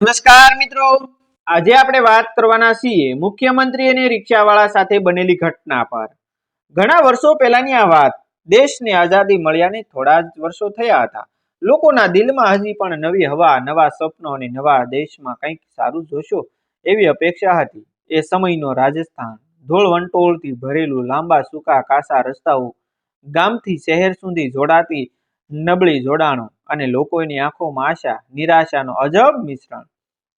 નમસ્કાર મિત્રો. આજે આપણે વાત કરવાના છીએ મુખ્યમંત્રી અને રિક્ષાવાળા સાથે બનેલી ઘટના પર. ઘણા વર્ષો પહેલાની આ વાત દેશને આઝાદી મળ્યાને થોડા જ વર્ષો થયા હતા. લોકોના દિલમાં હજી પણ નવી હવા, નવા સ્વપ્નો અને નવા દેશમાં કંઈક સારું જોશો એવી અપેક્ષા હતી. એ સમયનો રાજસ્થાન ધૂળવંટોળથી ભરેલું લાંબા સૂકા કાસા રસ્તાઓ ગામથી શહેર સુધી જોડાતી નબળી જોડાણો અને લોકોની આંખોમાં આશા, નિરાશાનો અજબ મિશ્રણ.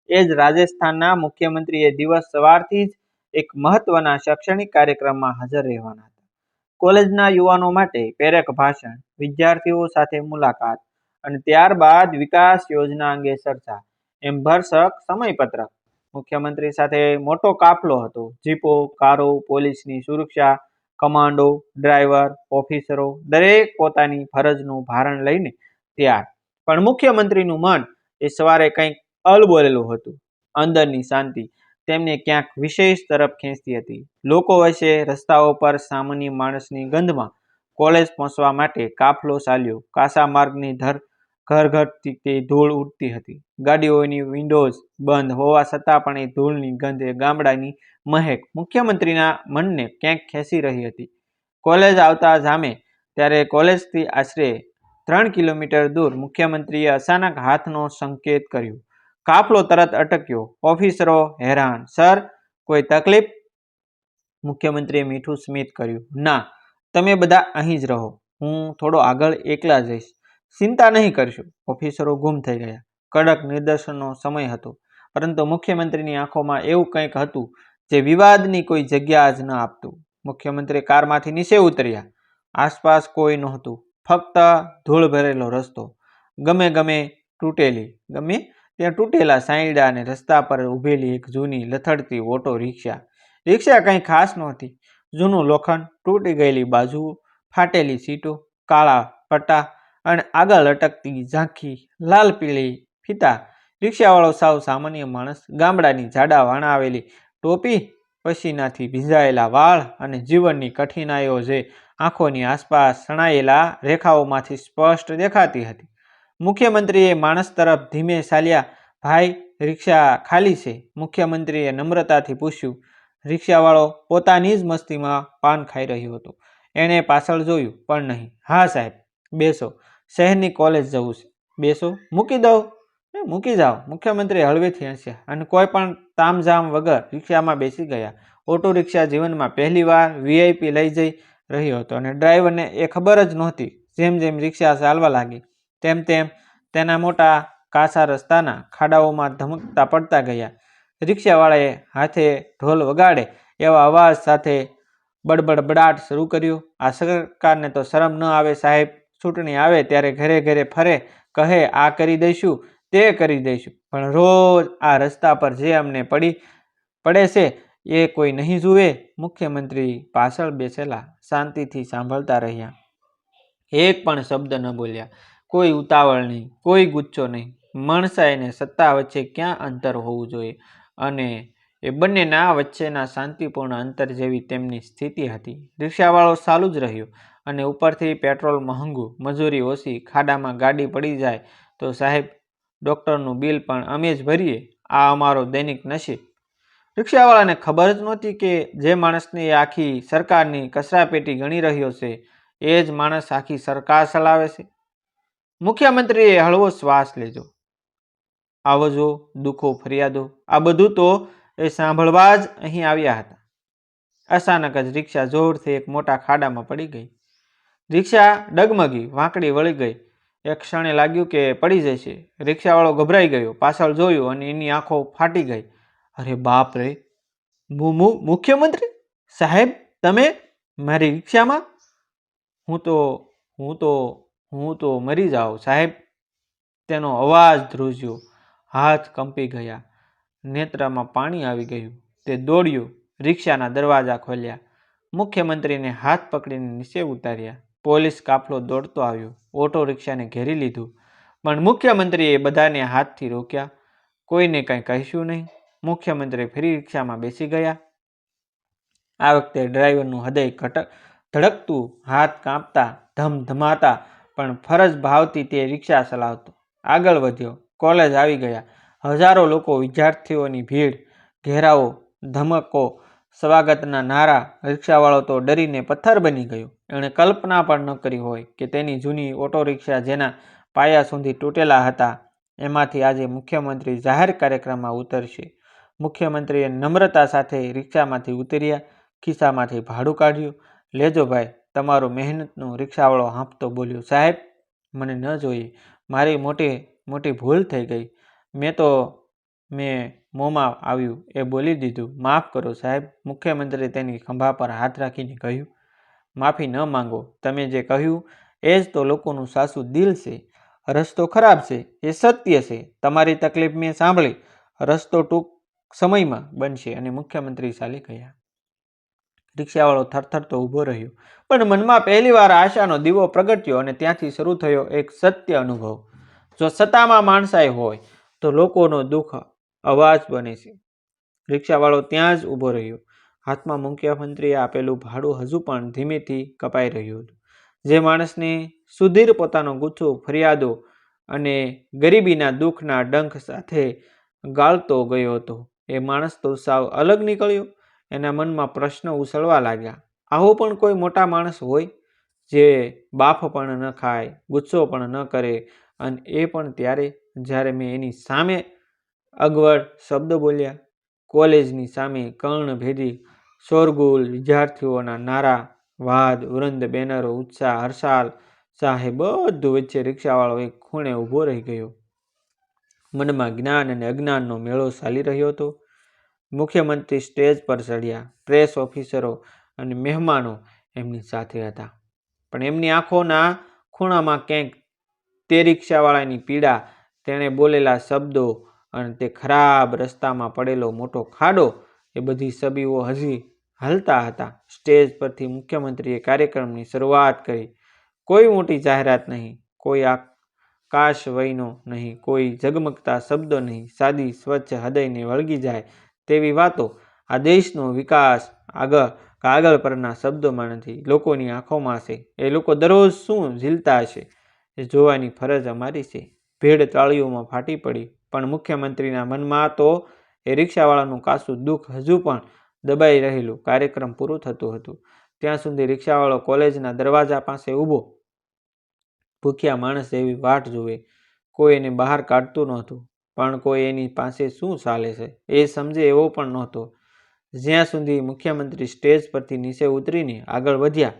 એ જ રાજસ્થાનના મુખ્યમંત્રીએ દિવસ સવારથી જ એક મહત્વના શૈક્ષણિક કાર્યક્રમમાં હાજર રહેવાના હતા. કોલેજના યુવાનો માટે પ્રેરક ભાષણ, વિદ્યાર્થીઓ સાથે મુલાકાત અને ત્યારબાદ વિકાસ યોજના અંગે ચર્ચા. એમ ભરસક સમયપત્રક. મુખ્યમંત્રી સાથે મોટો કાફલો હતો. જીપો, કારો, પોલીસની સુરક્ષા, કમાન્ડો, ડ્રાઈવર, ઓફિસરો દરેક પોતાની ફરજનું ભારણ લઈને તૈયાર. પણ મુખ્યમંત્રીનું મન એ સવારે કંઈક અલબોલેલું હતું. અંદરની શાંતિ તેમને ક્યાંક વિશેષ તરફ ખેંચતી હતી. લોકો વચ્ચે રસ્તાઓ પર સામાન્ય માણસની ગંધમાં કોલેજ પહોંચવા માટે કાફલો ચાલ્યો. કાસા માર્ગની ધર ઘરઘરથી તે ધૂળ ઉડતી હતી. ગાડીઓની વિન્ડોઝ બંધ હોવા છતાં પણ એ ધૂળની ગંધ એ ગામડાની મહેક મુખ્યમંત્રીના મનને ક્યાંક ખેંચી રહી હતી. કોલેજ આવતા જામે ત્યારે કોલેજથી આશરે ત્રણ કિલોમીટર દૂર મુખ્યમંત્રીએ અચાનક હાથનો સંકેત કર્યો. કાફલો તરત અટક્યો. ઓફિસરો હેરાન. સર, કોઈ તકલીફ? મુખ્યમંત્રીએ મીઠું સ્મિત કર્યું. ના, તમે બધા અહીં જ રહો. હું થોડો આગળ એકલા જઈશ. ચિંતા નહીં કરશો. ઓફિસરો ગુમ થઈ ગયા. કડક નિર્દેશનનો સમય હતો. પરંતુ મુખ્યમંત્રીની આંખોમાં એવું કંઈક હતું જે વિવાદની કોઈ જગ્યા જ ન આપતું. મુખ્યમંત્રી કારમાંથી નીચે ઉતર્યા. આસપાસ કોઈ નહોતું. ફક્ત ધૂળ ભરેલો રસ્તો. ગમે ગમે તૂટેલી, ગમે ત્યાં તૂટેલા સાંયડા અને રસ્તા પર ઊભેલી એક જૂની લથડતી ઓટો રિક્ષા. રિક્ષા કંઈ ખાસ નહોતી. જૂનું લોખંડ તૂટી ગયેલી બાજુઓ ફાટેલી સીટો, કાળા પટ્ટા અને આગળ લટકતી ઝાંખી, લાલ પીળી ફીતા. રિક્ષાવાળો સાવ સામાન્ય માણસ, ગામડાની જાડા વણાવેલી ટોપી, પસીનાથી ભીંજાયેલા વાળ અને જીવનની કઠિનાઈઓ જે આંખોની આસપાસ સણાયેલા રેખાઓમાંથી સ્પષ્ટ દેખાતી હતી. મુખ્યમંત્રીએ માણસ તરફ ધીમે ચાલ્યા ભાઈ રિક્ષા ખાલી છે. મુખ્યમંત્રીએ નમ્રતાથી પૂછ્યું રિક્ષાવાળો પોતાની જ મસ્તીમાં પાન ખાઈ રહ્યો હતો. એણે પાછળ જોયું પણ નહીં. હા સાહેબ બેસો. શહેરની કોલેજ જવું છે. બેસો? મૂકી દઉં? "એ, મૂકી જાઓ. મુખ્યમંત્રી હળવેથી હસ્યા અને કોઈ પણ તામઝામ વગર રિક્ષામાં બેસી ગયા. ઓટો રિક્ષા જીવનમાં પહેલીવાર વીઆઈપી લઈ જઈ રહ્યો હતો અને ડ્રાઈવરને એ ખબર જ નહોતી. જેમ જેમ રિક્ષા ચાલવા લાગી, તેમ તેમ તેના મોટા કાસા રસ્તાના ખાડાઓમાં ધમકતા પડતા ગયા. રિક્ષાવાળાએ હાથે ઢોલ વગાડે એવા અવાજ સાથે બડબડ બડાટ શરૂ કર્યું. આ સરકારને તો શરમ ન આવે સાહેબ, ચૂંટણી આવે ત્યારે ઘરે ઘરે ફરે, કહે આ કરી દઈશું, તે કરી દઈશું. પણ રોજ આ રસ્તા પર જે અમને પડી, પડે છે એ કોઈ નહીં જુએ, મુખ્યમંત્રી પાછળ બેસેલા શાંતિથી સાંભળતા રહ્યા. એક પણ શબ્દ ન બોલ્યા. કોઈ ઉતાવળ નહીં, કોઈ ગુચ્છો નહીં. મણસાઈ અને સત્તા વચ્ચે ક્યાં અંતર હોવું જોઈએ? અને એ બંનેના વચ્ચેના શાંતિપૂર્ણ અંતર જેવી તેમની સ્થિતિ હતી. રિક્ષાવાળો ચાલુ જ રહ્યો અને ઉપરથી પેટ્રોલ મોંઘું મજૂરી ઓછી, ખાડામાં ગાડી પડી જાય તો સાહેબ, ડૉક્ટરનું બિલ પણ અમે જ ભરીએ. આ અમારો દૈનિક નસીબ રિક્ષાવાળાને ખબર જ નહોતી કે જે માણસને એ આખી સરકારની કચરાપેટી ગણી રહ્યો છે, એ જ માણસ આખી સરકાર ચલાવે છે? મુખ્યમંત્રીએ હળવો શ્વાસ લીધો. આવજો દુઃખો, ફરિયાદો, આ બધું તો એ સાંભળવા જ અહીં આવ્યા હતા. અચાનક જ રિક્ષા જોરથી એક મોટા ખાડામાં પડી ગઈ. રિક્ષા ડગમગી, વાંકડી વળી ગઈ. એક ક્ષણે લાગ્યું કે પડી જશે. રિક્ષાવાળો ગભરાઈ ગયો, પાછળ જોયું અને એની આંખો ફાટી ગઈ. અરે બાપ રે. મુખ્યમંત્રી? સાહેબ, તમે મારી રિક્ષામાં? હું તો હું તો હું તો મરી જાઉં, સાહેબ. તેનો અવાજ ધ્રુજ્યો. હાથ કંપી ગયા. નેત્રમાં પાણી આવી ગયું. તે દોડ્યો. રિક્ષાના દરવાજા ખોલ્યા. મુખ્યમંત્રીને હાથ પકડીને નીચે ઉતાર્યા. પોલીસ કાફલો દોડતો આવ્યો. ઓટો રિક્ષાને ઘેરી લીધું. પણ મુખ્યમંત્રીએ બધાને હાથથી રોક્યા. કોઈને કંઈ કહીશું નહીં. મુખ્યમંત્રી ફરી રિક્ષામાં બેસી ગયા. આ વખતે ડ્રાઈવરનું હૃદય ઘટક ધડકતું હાથ કાંપતા ધમધમાતા પણ ફરજ ભાવતી તે રિક્ષા ચલાવતો. આગળ વધ્યો. કોલેજ આવી ગયા. હજારો લોકો વિદ્યાર્થીઓની ભીડ, ઘેરાવો, ધમકો, સ્વાગતના નારા, રિક્ષાવાળો તો ડરીને પથ્થર બની ગયો. એણે કલ્પના પણ ન કરી હોય કે તેની જૂની ઓટો રિક્ષા જેના પાયા સુધી તૂટેલા હતા, એમાંથી આજે મુખ્યમંત્રી જાહેર કાર્યક્રમમાં ઉતરશે. મુખ્યમંત્રીએ નમ્રતા સાથે રિક્ષામાંથી ઉતર્યા, ખિસ્સામાંથી ભાડું કાઢ્યું. લેજો ભાઈ, તમારું મહેનતનું રિક્ષાવાળો હાંફતો બોલ્યો, સાહેબ, મને ન જોઈએ. મારી મોટી મોટી ભૂલ થઈ ગઈ. મેં તો, મેં મોંમાં આવ્યું, એ બોલી દીધું. માફ કરો સાહેબ. મુખ્યમંત્રીએ તેની ખંભા પર હાથ રાખીને કહ્યું, માફી ન માંગો. તમે જે કહ્યું, એ જ તો લોકોનું સાસુ દિલ છે. રસ્તો ખરાબ છે. એ સત્ય છે. તમારી તકલીફ મેં સાંભળી. રસ્તો ટૂંક સમયમાં બનશે અને મુખ્યમંત્રી ચાલી ગયા. રિક્ષાવાળો થરથરતો ઊભો રહ્યો. પણ મનમાં પહેલીવાર આશાનો દીવો પ્રગટ્યો અને ત્યાંથી શરૂ થયો એક સત્ય અનુભવ. જો સત્તામાં માણસાઈ હોય, તો લોકોનો દુઃખ અવાજ બને છે. રિક્ષાવાળો ત્યાં જ ઊભો રહ્યો. હાથમાં મુખ્યમંત્રીએ આપેલું ભાડું હજુ પણ ધીમેથી કપાઈ રહ્યું હતું. જે માણસને સુધીર પોતાનો ગુસ્સો ફરિયાદો અને ગરીબીના દુઃખના ડંખ સાથે ગાળતો ગયો હતો. એ માણસ તો સાવ અલગ નીકળ્યો. એના મનમાં પ્રશ્નો ઉછળવા લાગ્યા. આવો પણ કોઈ મોટા માણસ હોય, જે બાફ પણ ન ખાય, ગુસ્સો પણ ન કરે અને એ પણ ત્યારે જ્યારે મેં એની સામે અગવડ શબ્દ બોલ્યા, કોલેજની સામે કર્ણભેદી શોરગુલ વિદ્યાર્થીઓના નારા, વાદ વૃંદ બેનરો, ઉત્સાહ, હર્ષાલ સાહેબ, બધું વચ્ચે રિક્ષાવાળો એક ખૂણે ઊભો રહી ગયો. મનમાં જ્ઞાન અને અજ્ઞાનનો મેળો ચાલી રહ્યો હતો. મુખ્યમંત્રી સ્ટેજ પર ચડ્યા. પ્રેસ ઓફિસરો અને મહેમાનો એમની સાથે હતા. પણ એમની આંખોના ખૂણામાં ક્યાંક તે રિક્ષાવાળાની પીડા, તેણે બોલેલા શબ્દો અને તે ખરાબ રસ્તામાં પડેલો મોટો ખાડો એ બધી છબીઓ હજી હલતા હતા. સ્ટેજ પરથી મુખ્યમંત્રીએ કાર્યક્રમની શરૂઆત કરી. કોઈ મોટી જાહેરાત નહીં. કોઈ આકાશ વયનો નહીં, કોઈ ઝગમગતા શબ્દો નહીં, સાદી સ્વચ્છ હૃદયને વળગી જાય તેવી વાતો આ દેશનો વિકાસ આગળ કાગળ પરના શબ્દોમાં નથી, લોકોની આંખોમાં હશે એ લોકો દરરોજ શું ઝીલતા હશે એ જોવાની ફરજ અમારી છે. ભેડ તાળીઓમાં ફાટી પડી, પણ મુખ્યમંત્રીના મનમાં તો એ રિક્ષાવાળાનું કાસું દુઃખ હજુ પણ દબાઈ રહેલું કાર્યક્રમ પૂરું થતું હતું. ત્યાં સુધી રિક્ષાવાળો કોલેજના દરવાજા પાસે ઊભો ભૂખ્યા માણસ એવી વાટ જુએ. કોઈ એને બહાર કાઢતું નહોતું, પણ કોઈ એની પાસે શું ચાલે છે એ સમજે એવો પણ નહોતો. જ્યાં સુધી મુખ્યમંત્રી સ્ટેજ પરથી નીચે ઉતરીને આગળ વધ્યા,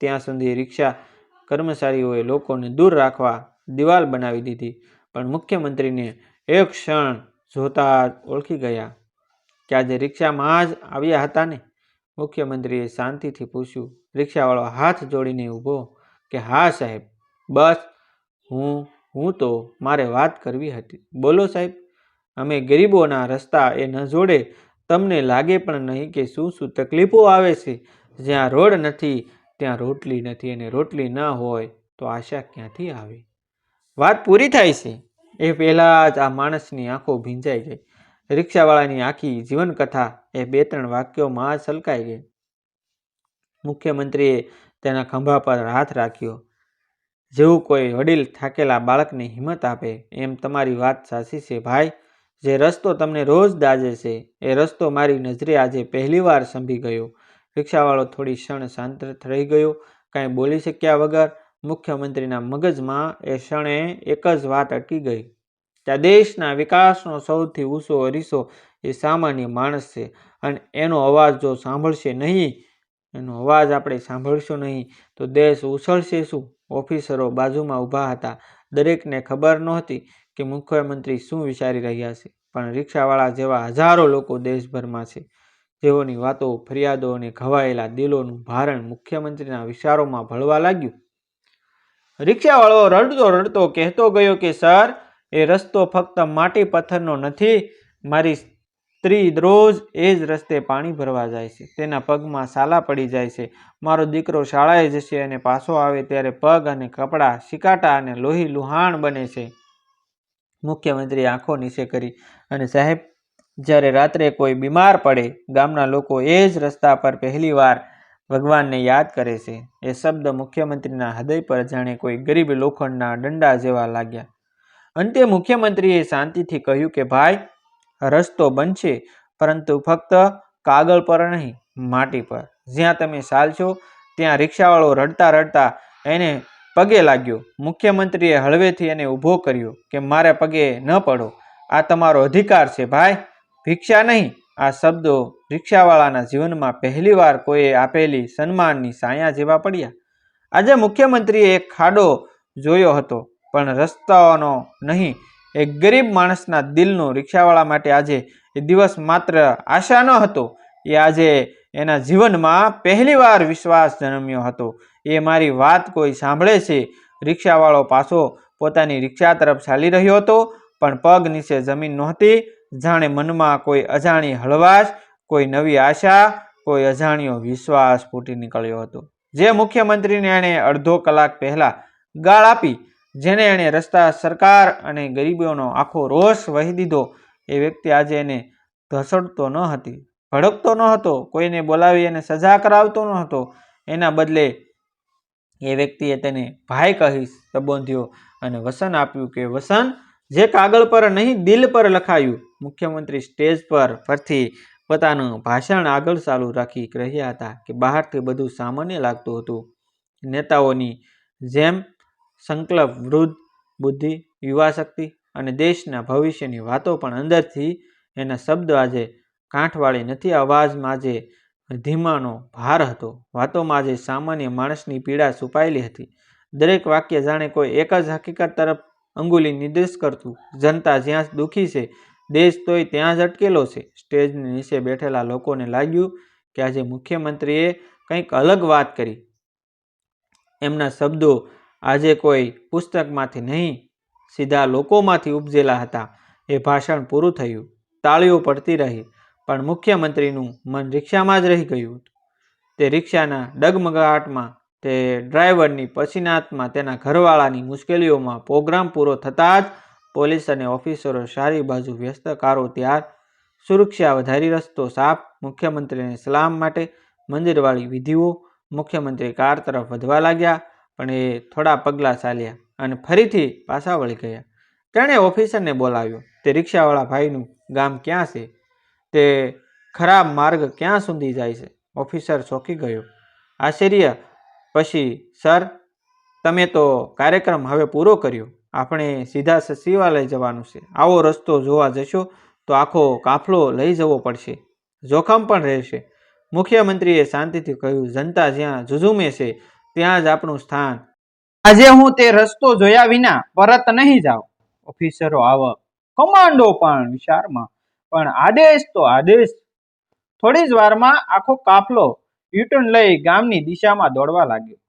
ત્યાં સુધી રિક્ષા કર્મચારીઓએ લોકોને દૂર રાખવા દિવાલ બનાવી દીધી, પણ મુખ્યમંત્રીને એક ક્ષણ જોતા ઓળખી ગયા કે આજે રિક્ષામાં જ આવ્યા હતા ને. મુખ્યમંત્રીએ શાંતિથી પૂછ્યું, રિક્ષાવાળો હાથ જોડીને ઊભો કે હા સાહેબ બસ, હું હું તો મારે વાત કરવી હતી. બોલો સાહેબ, અમે ગરીબોના રસ્તા એ ન જોડે. તમને લાગે પણ નહીં કે શું શું તકલીફો આવે છે? જ્યાં રોડ નથી, ત્યાં રોટલી નથી અને રોટલી ન હોય તો આશા ક્યાંથી આવે? વાત પૂરી થાય છે. એ પહેલાં જ આ માણસની આંખો ભીંજાઈ ગઈ. રિક્ષાવાળાની આખી જીવનકથા એ બે ત્રણ વાક્યોમાં જ છલકાઈ ગઈ. મુખ્યમંત્રીએ તેના ખંભા પર હાથ રાખ્યો. જેવું કોઈ વડીલ થાકેલા બાળકને હિંમત આપે, એમ તમારી વાત સાચી છે, ભાઈ. જે રસ્તો તમને રોજ દાજે છે, એ રસ્તો મારી નજરે આજે પહેલીવાર સંભી ગયો. રિક્ષાવાળો થોડી ક્ષણ શાંત રહી ગયો, કાંઈ બોલી શક્યા વગર મુખ્યમંત્રીના મગજમાં એ ક્ષણે એક જ વાત અટકી ગઈ. ત્યાં દેશના વિકાસનો સૌથી ઊંચો અરીસો એ સામાન્ય માણસ છે, અને એનો અવાજ જો સાંભળશે નહીં એનો અવાજ આપણે સાંભળશું નહીં, તો દેશ ઉછળશે શું? ઓફિસરો બાજુમાં ઊભા હતા. દરેકને ખબર નહોતી કે મુખ્યમંત્રી શું વિચારી રહ્યા છે, પણ રિક્ષાવાળા જેવા હજારો લોકો દેશભરમાં છે. જેઓની વાતો, ફરિયાદો અને ઘવાયેલા દિલોનું ભારણ મુખ્યમંત્રીના વિચારોમાં ભળવા લાગ્યું. રિક્ષાવાળો રડતો રડતો કહેતો ગયો કે, સર, એ રસ્તો ફક્ત માટી પથ્થરનો નથી, મારી સ્ત્રી રોજ એ જ રસ્તે પાણી ભરવા જાય છે. તેના પગમાં સાલા પડી જાય છે. મારો દીકરો શાળાએ જશે અને પાછો આવે ત્યારે પગ અને કપડાં શિકાટા અને લોહી લુહાણ બને છે. મુખ્યમંત્રીએ આંખો નીચે કરી અને સાહેબ, જ્યારે રાત્રે કોઈ બીમાર પડે, ગામના લોકો એ જ રસ્તા પર પહેલીવાર ભગવાનને યાદ કરે છે. એ શબ્દ મુખ્યમંત્રીના હૃદય પર જાણે કોઈ ગરીબ લોખંડના દંડા જેવા લાગ્યા. અંતે મુખ્યમંત્રીએ શાંતિથી કહ્યું કે, ભાઈ રસ્તો બનશે, પરંતુ ફક્ત કાગળ પર નહીં, માટી પર. જ્યાં તમે ચાલશો, ત્યાં રિક્ષાવાળો રડતા રડતા એને પગે લાગ્યો. મુખ્યમંત્રીએ હળવેથી એને ઊભો કર્યો કે મારે પગે ન પડો. આ તમારો અધિકાર છે ભાઈ. ભિક્ષા નહીં. આ શબ્દો રિક્ષાવાળાના જીવનમાં પહેલીવાર કોઈએ આપેલી સન્માનની સાયા જેવા પડ્યા. આજે મુખ્યમંત્રીએ એક ખાડો જોયો હતો, પણ રસ્તાઓનો નહીં એક ગરીબ માણસના દિલનો રિક્ષાવાળા માટે આજે એ દિવસ માત્ર આશા ન હતો, એ આજે એના જીવનમાં પહેલીવાર વિશ્વાસ જન્મ્યો હતો. એ મારી વાત કોઈ સાંભળે છે? રિક્ષાવાળો પાછો પોતાની રિક્ષા તરફ ચાલી રહ્યો હતો, પણ પગ નીચે જમીન નહોતી. જાણે મનમાં કોઈ અજાણી હળવાશ, કોઈ નવી આશા, કોઈ અજાણ્યો વિશ્વાસ ફૂટી નીકળ્યો હતો. જે મુખ્યમંત્રીને એણે અડધો કલાક પહેલાં ગાળ આપી જેને એણે રસ્તા, સરકાર અને ગરીબોનો આખો રોષ વહી દીધો, એ વ્યક્તિ આજે એને ધસડતો ન હતી, ભડકતો ન હતો, કોઈને બોલાવી એને સજા કરાવતો ન હતો. એના બદલે એ વ્યક્તિએ તેને ભાઈ કહી સંબોધ્યો અને વસન આપ્યું કે, વસન જે કાગળ પર નહીં, દિલ પર લખાયું. મુખ્યમંત્રી સ્ટેજ પર પરથી પોતાનું ભાષણ આગળ ચાલુ રાખી રહ્યા હતા કે બહારથી બધું સામાન્ય લાગતું હતું. નેતાઓની જેમ સંકલ્પ, વૃદ્ધ, બુદ્ધિ, યુવા શક્તિ અને દેશના ભવિષ્યની વાતો પણ અંદરથી એના શબ્દ આજે કાંઠવાળી નથી, અવાજમાં આજે ધીમાનો ભાર હતો. વાતોમાં આજે સામાન્ય માણસની પીડા છુપાયેલી હતી. દરેક વાક્ય જાણે કોઈ એક જ હકીકત તરફ અંગુલી નિર્દેશ કરતું. જનતા જ્યાં દુઃખી છે, દેશ તોય ત્યાં જ અટકેલો છે. સ્ટેજની નીચે બેઠેલા લોકોને લાગ્યું કે આજે મુખ્યમંત્રીએ કંઈક અલગ વાત કરી. એમના શબ્દો આજે કોઈ પુસ્તકમાંથી નહીં, સીધા લોકોમાંથી ઉપજેલા હતા. એ ભાષણ પૂરું થયું. તાળીઓ પડતી રહી, પણ મુખ્યમંત્રીનું મન રિક્ષામાં જ રહી ગયું તે રિક્ષાના ડગમગાટમાં તે ડ્રાઈવરની પસીનાતમાં તેના ઘરવાળાની મુશ્કેલીઓમાં પ્રોગ્રામ પૂરો થતાં જ પોલીસ અને ઓફિસરો સારી બાજુ વ્યસ્ત કારો ત્યાર, સુરક્ષા વધારી રસ્તો સાફ, મુખ્યમંત્રીને સલામ માટે મંદિરવાળી વિધિઓ મુખ્યમંત્રી કાર તરફ વધવા લાગ્યા. પણ એ થોડા પગલાં ચાલ્યા અને ફરીથી પાછા વળી ગયા. તેણે ઓફિસરને બોલાવ્યો, તે રિક્ષાવાળા ભાઈનું ગામ ક્યાં છે? તે ખરાબ માર્ગ ક્યાં સુધી જાય છે? ઓફિસર ચોંકી ગયો. આશ્ચર્ય! પછી, સર, તમે તો કાર્યક્રમ હવે પૂરો કર્યો. આપણે સીધા સચિવાલય જવાનું છે. આવો રસ્તો જોવા જશો તો આખો કાફલો લઈ જવો પડશે. જોખમ પણ રહેશે. મુખ્યમંત્રીએ શાંતિથી કહ્યું, જનતા જ્યાં ઝુઝુમે છે ત્યાં જ આપણું સ્થાન. આજે હું તે રસ્તો જોયા વિના પરત નહીં જાઉં. ઓફિસરો આવક, કમાન્ડો પણ વિચારમાં પણ આદેશ તો આદેશ. થોડી જ વારમાં આખો કાફલો યુટર્ન લઈ ગામની દિશામાં દોડવા લાગ્યો.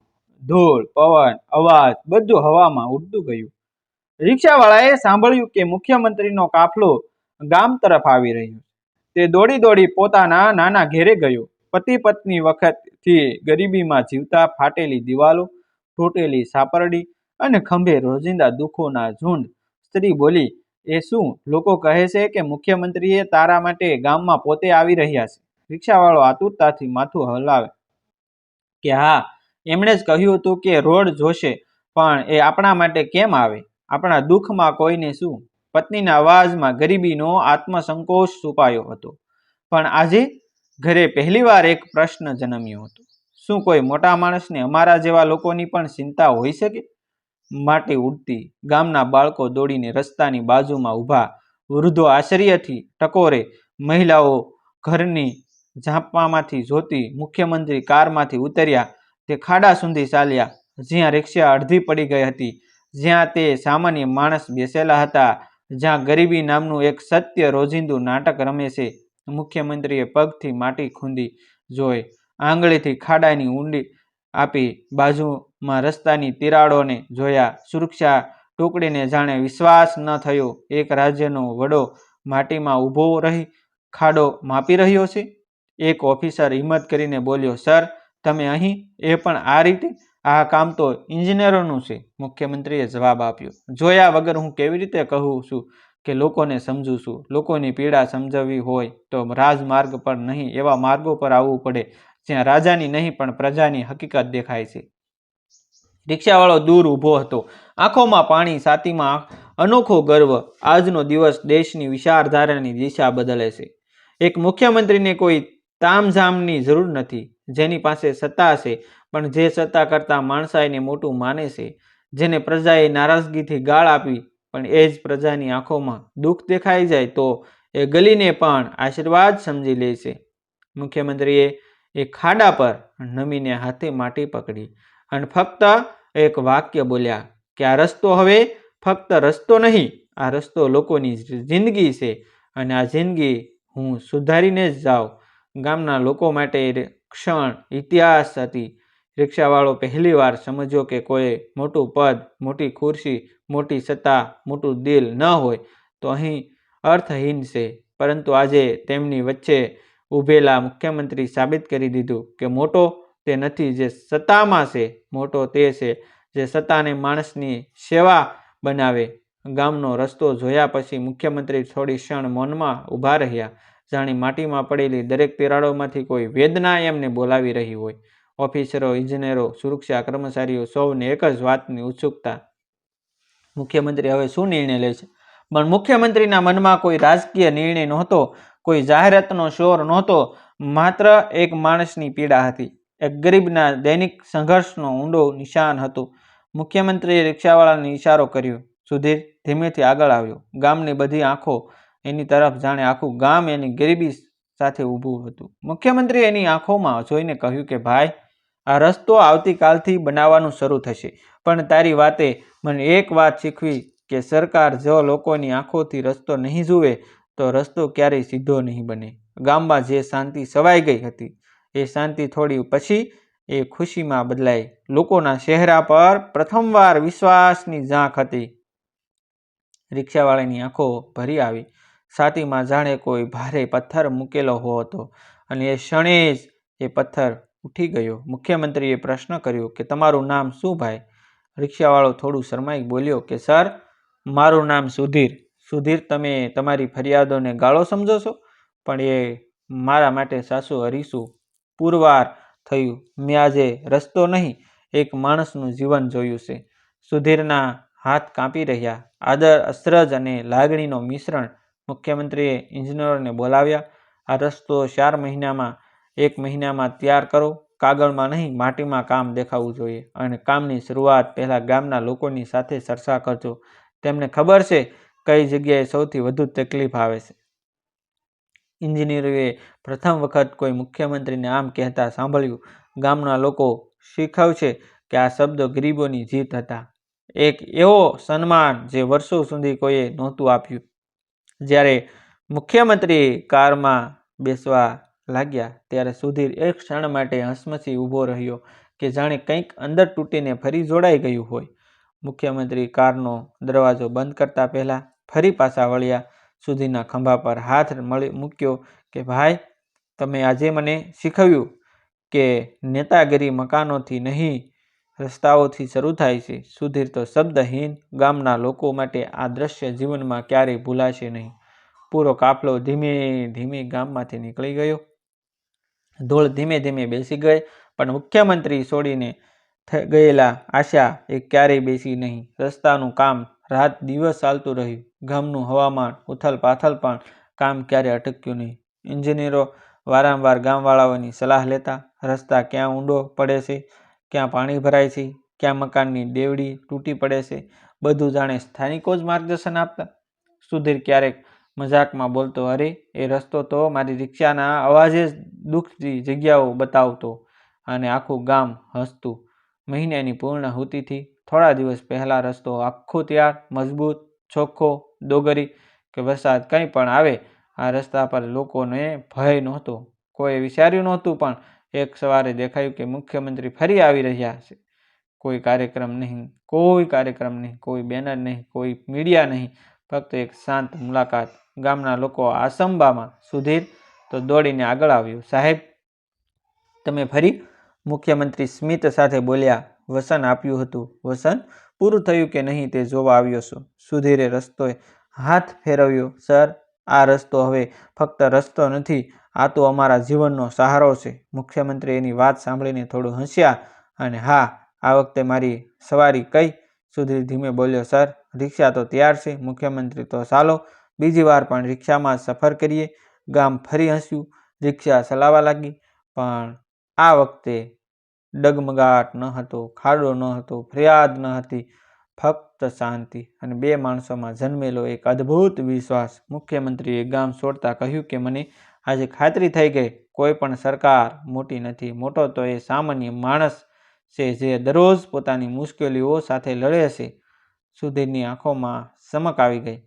ધૂળ, પવન, અવાજ બધું હવામાં ઉડતું ગયું. રિક્ષાવાળાએ સાંભળ્યું કે મુખ્યમંત્રીનો કાફલો ગામ તરફ આવી રહ્યો તે દોડી દોડી પોતાના નાના ઘેરે ગયો. પતિ પત્ની વખતથી ગરીબીમાં જીવતા ફાટેલી દિવાલો તૂટેલી સાપરડી અને ખંભે રોજિંદા દુઃખોના ઝુંડ. સ્ત્રી બોલી, એ શું? લોકો કહે છે કે મુખ્યમંત્રીએ તારા માટે ગામમાં પોતે આવી રહ્યા છે. રિક્ષાવાળો આતુરતાથી માથું હલાવે. કે હા, એમણે જ કહ્યું હતું કે રોડ જોશે, પણ એ આપણા માટે કેમ આવે? આપણા દુઃખમાં કોઈને શું? પત્નીના અવાજમાં ગરીબીનો આત્મસંકોચ છુપાયો હતો. પણ આજે ઘરે પહેલીવાર એક પ્રશ્ન જન્મ્યો હતો. શું કોઈ મોટા માણસને અમારા જેવા લોકોની પણ ચિંતા હોઈ શકે? માટી ઉડતી, ગામના બાળકો દોડીને રસ્તાની બાજુમાં ઊભા, વૃદ્ધો આશ્ચર્યથી ટકોરે, મહિલાઓ ઘરની ઝાંપામાંથી જોતી મુખ્યમંત્રી કારમાંથી ઉતર્યા, તે ખાડા સુધી ચાલ્યા, જ્યાં રિક્ષા અડધી પડી ગઈ હતી, જ્યાં તે સામાન્ય માણસ બેસેલા હતા, જ્યાં ગરીબી નામનું એક સત્ય રોજિંદુ નાટક રમે છે. મુખ્યમંત્રીએ પગથી માટી ખૂંદી જોઈ આંગળીથી ખાડાની ઊંડી આપી બાજુમાં રસ્તાની તિરાડોને જોયા સુરક્ષા ટુકડીને જાણે વિશ્વાસ ન થયો. એક રાજ્યનો વડો માટીમાં ઊભો રહી ખાડો માપી રહ્યો છે? એક ઓફિસર હિંમત કરીને બોલ્યો, સર, તમે અહીં? એ પણ આ રીતે? આ કામ તો ઇન્જિનિયરોનું છે. મુખ્યમંત્રીએ જવાબ આપ્યો, જોયા વગર હું કેવી રીતે કહું છું? કે લોકોને સમજું છું લોકોની પીડા સમજાવવી હોય તો રાજમાર્ગ પર નહીં, એવા માર્ગો પર આવવું પડે, જ્યાં રાજાની નહીં, પણ પ્રજાની હકીકત દેખાય છે. રિક્ષાવાળો દૂર ઊભો હતો. આંખોમાં પાણી સાતીમાં અનોખો ગર્વ. આજનો દિવસ દેશની વિચારધારાની દિશા બદલે છે. એક મુખ્યમંત્રીને કોઈ તામઝામની જરૂર નથી. જેની પાસે સત્તા છે, પણ જે સત્તા કરતાં માણસાઈને મોટું માને છે. જેને પ્રજાએ નારાજગીથી ગાળ આપી પણ એ જ પ્રજાની આંખોમાં દુઃખ દેખાઈ જાય તો એ ગલીને પણ આશીર્વાદ સમજી લે છે. મુખ્યમંત્રીએ એ ખાડા પર નમીને હાથે માટી પકડી અને ફક્ત એક વાક્ય બોલ્યા, કે આ રસ્તો હવે ફક્ત રસ્તો નહીં, આ રસ્તો લોકોની જિંદગી છે અને આ જિંદગી હું સુધારીને જ જાઉં. ગામના લોકો માટે ક્ષણ ઇતિહાસ હતી. રિક્ષાવાળો પહેલીવાર સમજ્યો કે કોઈ મોટું પદ, મોટી ખુરશી મોટી સત્તા, મોટું દિલ ન હોય તો અહીં અર્થહીન છે. પરંતુ આજે તેમની વચ્ચે ઊભેલા મુખ્યમંત્રી સાબિત કરી દીધું કે મોટો તે નથી જે સત્તામાં છે, મોટો તે છે જે સત્તાને માણસની સેવા બનાવે. ગામનો રસ્તો જોયા પછી મુખ્યમંત્રી થોડી ક્ષણ મૌનમાં ઊભા રહ્યા. જાણી માટીમાં પડેલી દરેક તિરાડોમાંથી કોઈ વેદના એમને બોલાવી રહી હોય. ઓફિસરો, ઇજનેરો, સુરક્ષા કર્મચારીઓ સૌને એક જ વાતની ઉત્સુકતા મુખ્યમંત્રી હવે શું નિર્ણય લે છે? પણ મુખ્યમંત્રીના મનમાં કોઈ રાજકીય નિર્ણય નહોતો, કોઈ જાહેરાતનો શોર નહોતો, માત્ર એક માણસની પીડા હતી. એક ગરીબના દૈનિક સંઘર્ષનો ઊંડો નિશાન હતું. મુખ્યમંત્રીએ રિક્ષાવાળાને ઇશારો કર્યો. સુધીર ધીમેથી આગળ આવ્યો. ગામની બધી આંખો એની તરફ જાણે આખું ગામ એની ગરીબી સાથે ઊભું હતું. મુખ્યમંત્રીએ એની આંખોમાં જોઈને કહ્યું કે, ભાઈ આ રસ્તો આવતીકાલથી બનાવવાનું શરૂ થશે. પણ તારી વાતે મને એક વાત શીખવી કે સરકાર જો લોકોની આંખોથી રસ્તો નહીં જુએ, તો રસ્તો ક્યારેય સીધો નહીં બને. ગામમાં જે શાંતિ સવાઈ ગઈ હતી, એ શાંતિ થોડી પછી એ ખુશીમાં બદલાઈ. લોકોના ચહેરા પર પ્રથમવાર વિશ્વાસની ઝાંખ હતી. રિક્ષાવાળાની આંખો ભરી આવી. છાતીમાં જાણે કોઈ ભારે પથ્થર મૂકેલો હતો અને એ ક્ષણે જ એ પથ્થર ઉઠી ગયો. મુખ્યમંત્રીએ પ્રશ્ન કર્યો કે, તમારું નામ શું ભાઈ? રિક્ષાવાળો થોડું શરમાઈ બોલ્યો કે, સર, મારું નામ સુધીર. સુધીર, તમે તમારી ફરિયાદોને ગાળો સમજો છો? પણ એ, મારા માટે સાસુ હરીશું પુરવાર થયું. મેં આજે રસ્તો નહીં, એક માણસનું જીવન જોયું છે. સુધીરના હાથ કાંપી રહ્યા. આદર, અસરજ અને લાગણીનો મિશ્રણ મુખ્યમંત્રીએ ઇજનેરોને બોલાવ્યા. આ રસ્તો ચાર મહિનામાં એક મહિનામાં તૈયાર કરો. કાગળમાં નહીં, માટીમાં કામ દેખાવું જોઈએ અને કામની શરૂઆત પહેલાં ગામના લોકોની સાથે ચર્ચા કરજો. તેમને ખબર છે કઈ જગ્યાએ સૌથી વધુ તકલીફ આવે છે. ઇન્જિનિયરોએ પ્રથમ વખત કોઈ મુખ્યમંત્રીને આમ કહેતા સાંભળ્યું. ગામના લોકો શીખવશે કે આ શબ્દો ગરીબોની જીત હતા. એક એવો સન્માન જે વર્ષો સુધી કોઈએ નહોતું આપ્યું. જ્યારે મુખ્યમંત્રી કારમાં બેસવા લાગ્યા ત્યારે સુધીર એક ક્ષણ માટે હસમસી ઊભો રહ્યો કે જાણે કંઈક અંદર તૂટીને ફરી જોડાઈ ગયું હોય. મુખ્યમંત્રી કારનો દરવાજો બંધ કરતા પહેલાં ફરી પાછા વળ્યા. સુધીના ખંભા પર હાથ મળી મૂક્યો કે, ભાઈ, તમે આજે મને શીખવ્યું કે નેતાગીરી મકાનોથી નહીં, રસ્તાઓથી શરૂ થાય છે. સુધીર તો શબ્દહીન ગામના લોકો માટે આ દ્રશ્ય જીવનમાં ક્યારેય ભૂલાશે નહીં. પૂરો કાફલો ધીમે ધીમે ગામમાંથી નીકળી ગયો. ધૂળ ધીમે ધીમે બેસી ગઈ, પણ મુખ્યમંત્રી છોડીને ગયેલા આશા એ ક્યારેય બેસી નહીં. રસ્તાનું કામ રાત દિવસ ચાલતું રહ્યું. ગામનું હવામાન ઉથલ પાથલ પણ કામ ક્યારે અટક્યું નહીં. ઇન્જિનિયરો વારંવાર ગામવાળાઓની સલાહ લેતા, રસ્તા ક્યાં ઊંડો પડે છે, ક્યાં પાણી ભરાય છે, ક્યાં મકાનની દેવડી તૂટી પડે છે, બધું જાણે સ્થાનિકો જ માર્ગદર્શન આપતા. સુધીર ક્યારેક મજાકમાં બોલતો, અરે, એ રસ્તો તો મારી રિક્ષાના અવાજે જ દુઃખતી જગ્યાઓ બતાવતો અને આખું ગામ હસતું. મહિનાની પૂર્ણાહુતિથી થોડા દિવસ પહેલાં રસ્તો આખો તૈયાર, મજબૂત, ચોખ્ખો, ડોગરી કે વરસાદ કંઈ પણ આવે, આ રસ્તા પર લોકોને ભય નહોતો. કોઈ વિચાર્યું નહોતું પણ એક સવારે દેખાયું કે મુખ્યમંત્રી ફરી આવી રહ્યા છે. કોઈ કાર્યક્રમ નહીં, કોઈ કાર્યક્રમ નહીં, કોઈ બેનર નહીં, કોઈ મીડિયા નહીં ફક્ત એક શાંત મુલાકાત ગામના લોકો આસંબામાં સુધીર તો દોડીને આગળ આવ્યું. સાહેબ, તમે ફરી? મુખ્યમંત્રી સ્મિત સાથે બોલ્યા. વસન આપ્યું હતું. વસન? પૂરું થયું કે નહીં તે જોવા આવ્યો છું. સુધીરે રસ્તોએ હાથ ફેરવ્યો. સર, આ રસ્તો હવે ફક્ત રસ્તો નથી, આ તો અમારા જીવનનો સહારો છે. મુખ્યમંત્રી એની વાત સાંભળીને થોડું હસ્યા અને હા, આ વખતે મારી સવારી કઈ? સુધીર ધીમે બોલ્યો. સર રિક્ષા તો તૈયાર છે, મુખ્યમંત્રી તો ચાલો બીજી વાર પણ રિક્ષામાં સફર કરીએ. ગામ ફરી હસ્યું, રિક્ષા ચલાવવા લાગી, પણ આ વખતે ડગમગાટ ન હતો, ખાડો ન હતો, ફરિયાદ ન હતી, ફક્ત શાંતિ અને બે માણસોમાં જન્મેલો એક અદ્ભુત વિશ્વાસ. મુખ્યમંત્રીએ ગામ છોડતા કહ્યું કે, મને આજે ખાતરી થઈ ગઈ, કોઈ પણ સરકાર મોટી નથી, મોટો તો એ સામાન્ય માણસ છે જે દરરોજ પોતાની મુશ્કેલીઓ સાથે લડે છે. સુધીરની આંખોમાં ચમક આવી ગઈ.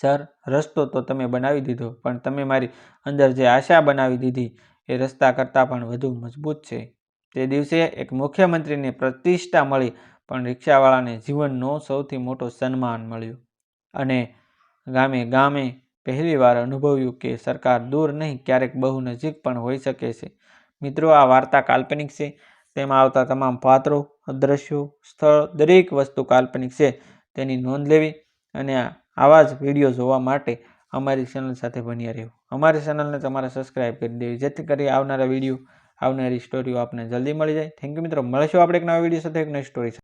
સર, રસ્તો તો તમે બનાવી દીધો, પણ તમે મારી અંદર જે આશા બનાવી દીધી એ રસ્તા કરતાં પણ વધુ મજબૂત છે. તે દિવસે એક મુખ્યમંત્રીને પ્રતિષ્ઠા મળી, પણ રિક્ષાવાળાને જીવનનો સૌથી મોટો સન્માન મળ્યું. અને ગામે ગામે પહેલીવાર અનુભવ્યું કે સરકાર દૂર નહીં, ક્યારેક બહુ નજીક પણ હોઈ શકે છે. મિત્રો, આ વાર્તા કાલ્પનિક છે. તેમાં આવતા તમામ પાત્રો દ્રશ્યો સ્થળ દરેક વસ્તુ કાલ્પનિક છે, તેની નોંધ લેવી અને આવા જ વીડિયો જોવા માટે અમારી ચેનલ સાથે બન્યા રહેવું. અમારી ચેનલને તમારે સબસ્ક્રાઈબ કરી દેવી, જેથી કરી આવનારા વીડિયો, આવનારી સ્ટોરીઓ આપને જલ્દી મળી જાય. થેન્ક યુ મિત્રો, મળશું આપણે એક નવા વીડિયો સાથે, એક નવી સ્ટોરી